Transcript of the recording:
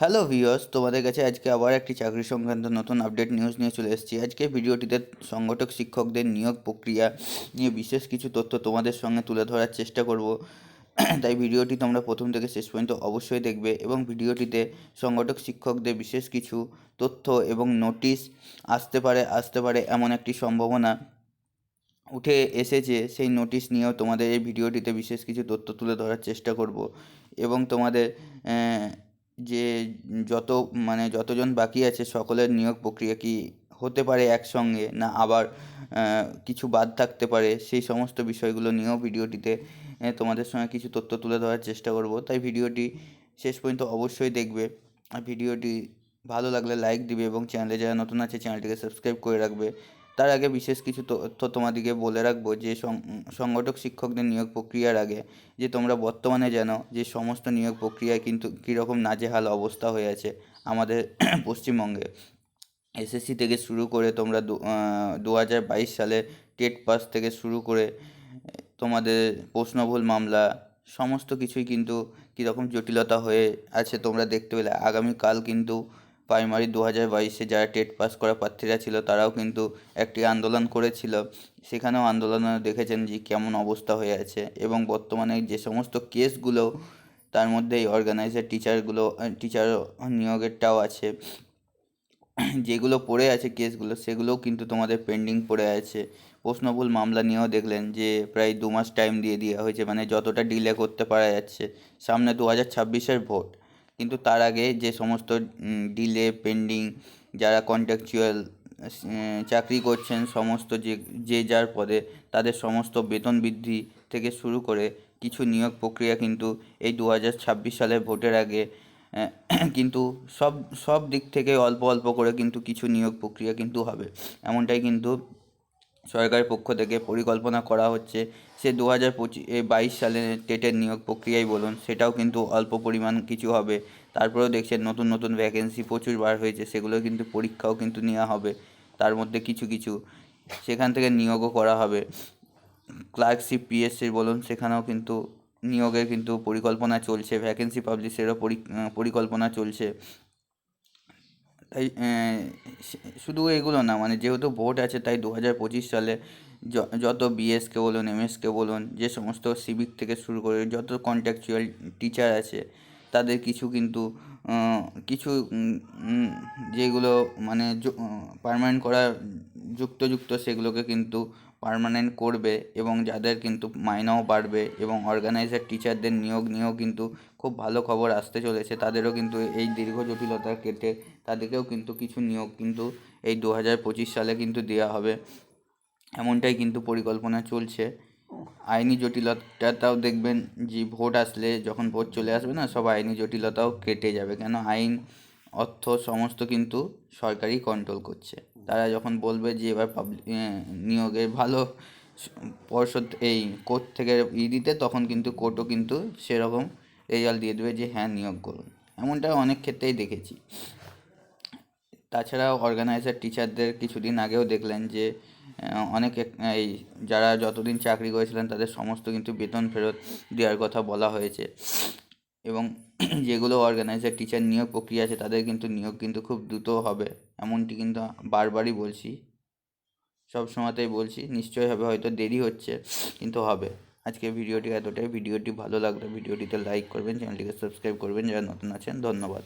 Hello viewers তোমাদের কাছে আজকে আবার একটি চাকরি সংক্রান্ত নতুন আপডেট নিউজ নিয়ে চলে এসেছি। আজকে ভিডিওটিতে সংগঠক শিক্ষকদের নিয়োগ প্রক্রিয়া নিয়ে বিশেষ কিছু তথ্য তোমাদের সঙ্গে তুলে ধরার চেষ্টা করব। তাই ভিডিওটি তোমরা প্রথম থেকে শেষ পর্যন্ত অবশ্যই দেখবে এবং ভিডিওটিতে সংগঠক শিক্ষকদের বিশেষ কিছু তথ্য এবং নোটিশ আসতে পারে আসতে পারে এমন একটি সম্ভাবনা উঠে এসেছে। সেই নোটিশ নিয়েও তোমাদের এই ভিডিওটিতে বিশেষ কিছু তথ্য তুলে ধরার চেষ্টা করব এবং তোমাদের যে যত মানে যতজন বাকি আছে সকলের নিয়োগ প্রক্রিয়া কি হতে পারে একসঙ্গে না আবার কিছু বাদ থাকতে পারে, সেই সমস্ত বিষয়গুলো নিয়েও ভিডিওটিতে তোমাদের সঙ্গে কিছু তথ্য তুলে ধরার চেষ্টা করব। তাই ভিডিওটি শেষ পর্যন্ত অবশ্যই দেখবে। আর ভিডিওটি ভালো লাগলে লাইক দিবে এবং চ্যানেলে যারা নতুন আছে চ্যানেলটিকে সাবস্ক্রাইব করে রাখবে। তার আগে বিশেষ কিছু তথ্য তোমাদেরকে বলে রাখব যে সংগঠক শিক্ষকদের নিয়োগ প্রক্রিয়ার আগে যে তোমরা বর্তমানে জানো যে সমস্ত নিয়োগ প্রক্রিয়ায় কিন্তু কীরকম নাজেহাল অবস্থা হয়ে আছে আমাদের পশ্চিমবঙ্গে। এসএসসি থেকে শুরু করে তোমরা দু হাজার বাইশ সালে টেট পাস থেকে শুরু করে তোমাদের প্রশ্নভুল মামলা, সমস্ত কিছুই কিন্তু কীরকম জটিলতা হয়ে আছে তোমরা দেখতে পেলে। আগামীকাল কিন্তু প্রাইমারি দু হাজার বাইশে যারা টেট পাস করা প্রার্থীরা ছিল, তারাও কিন্তু একটি আন্দোলন করেছিল। সেখানেও আন্দোলনে দেখেছেন যে কেমন অবস্থা হয়ে আছে এবং বর্তমানে যে সমস্ত কেসগুলো, তার মধ্যে এই অর্গানাইজার টিচারগুলো টিচার নিয়োগেরটাও আছে। যেগুলো পড়ে আছে কেসগুলো, সেগুলোও কিন্তু তোমাদের পেন্ডিং পড়ে আছে। প্রশ্নভুল মামলা নিয়েও দেখলেন যে প্রায় দু মাস টাইম দিয়ে দেওয়া হয়েছে মানে যতটা ডিলে করতে পারা যাচ্ছে। সামনে দু হাজার ছাব্বিশের ভোট। কিন্তু তার আগে যে সমস্ত ডিলে পেন্ডিং যারা কন্ট্রাকচুয়াল চাকরি করছেন, সমস্ত যে যে যার পদে, তাদের সমস্ত বেতন বৃদ্ধি থেকে শুরু করে কিছু নিয়োগ প্রক্রিয়া কিন্তু এই দু হাজার ছাব্বিশ সালের ভোটের আগে কিন্তু সব সব দিক থেকে অল্প অল্প করে কিন্তু কিছু নিয়োগ প্রক্রিয়া কিন্তু হবে। এমনটাই কিন্তু সরকারের পক্ষ থেকে পরিকল্পনা করা হচ্ছে। সে দু হাজার পঁচিশ বাইশ সালে টেটের নিয়োগ প্রক্রিয়াই বলুন, সেটাও কিন্তু অল্প পরিমাণ কিছু হবে। তারপরেও দেখছেন নতুন নতুন ভ্যাকেন্সি প্রচুর বার হয়েছে সেগুলো কিন্তু পরীক্ষাও কিন্তু নেওয়া হবে, তার মধ্যে কিছু কিছু। সেখান থেকে নিয়োগও করা হবে। ক্লার্কশিপ, পিএসসি বলুন, সেখানেও কিন্তু নিয়োগের কিন্তু পরিকল্পনা চলছে ভ্যাকেন্সি পাবলিশেরও পরিকল্পনা চলছে। তাই শুধু এগুলো না মানে যেহেতু ভোট আছে, তাই দু হাজার পঁচিশ সালে যত বিএসকে বলুন এমএসকে বলুন, যে সমস্ত সিভিক থেকে শুরু করে যত কন্ট্রাকচুয়াল টিচার আছে, তাদের কিছু কিন্তু কিছু যেগুলো মানে পারমানেন্ট করা যুক্ত যুক্ত সেগুলোকে কিন্তু পার্মানেন্ট করবে এবং যাদের কিন্তু মাইনাও বাড়বে এবং অর্গানাইজার টিচারদের নিয়োগ নিয়েও কিন্তু খুব ভালো খবর আসতে চলেছে, তাদেরও কিন্তু এই দীর্ঘ জটিলতা কেটে তাদেরকেও কিন্তু কিছু নিয়োগ কিন্তু এই দু হাজার পঁচিশ সালে কিন্তু দেওয়া হবে। এমনটাই কিন্তু পরিকল্পনা চলছে। আইনি জটিলতাটাও দেখবেন যে ভোট আসলে যখন ভোট চলে আসবে না, সব আইনি জটিলতাও কেটে যাবে। কেন? আইন অর্থ সমস্ত কিন্তু সরকারই কন্ট্রোল করছে। তারা যখন বলবে যে এবার পাবলিক নিয়োগের ভালো পর্ষদ এই কোর্ট থেকে ই দিতে তখন কিন্তু কোর্টও কিন্তু সেরকম রেজাল্ট দিয়ে দেবে যে হ্যাঁ নিয়োগ করুন। এমনটা অনেক ক্ষেত্রেই দেখেছি। তাছাড়াও অর্গানাইজার টিচারদের কিছুদিন আগেও দেখলেন যে অনেক এই যারা যতদিন চাকরি করেছিলেন তাদের সমস্ত কিন্তু বেতন ফেরত দেওয়ার কথা বলা হয়েছে। এবং যেগুলো অর্গানাইজার টিচার নিয়োগ প্রক্রিয়া আছে, তাদের কিন্তু নিয়োগ কিন্তু খুব দ্রুত হবে। এমনটি কিন্তু বারবারই বলছি। সব সময়তেই বলছি, নিশ্চয়ই হবে, হয়তো দেরি হচ্ছে, কিন্তু হবে। আজকে ভিডিওটি এতটাই। ভিডিওটি ভালো লাগলে ভিডিওটিতে লাইক করবেন চ্যানেলটিকে সাবস্ক্রাইব করবেন, যারা নতুন আছেন, ধন্যবাদ।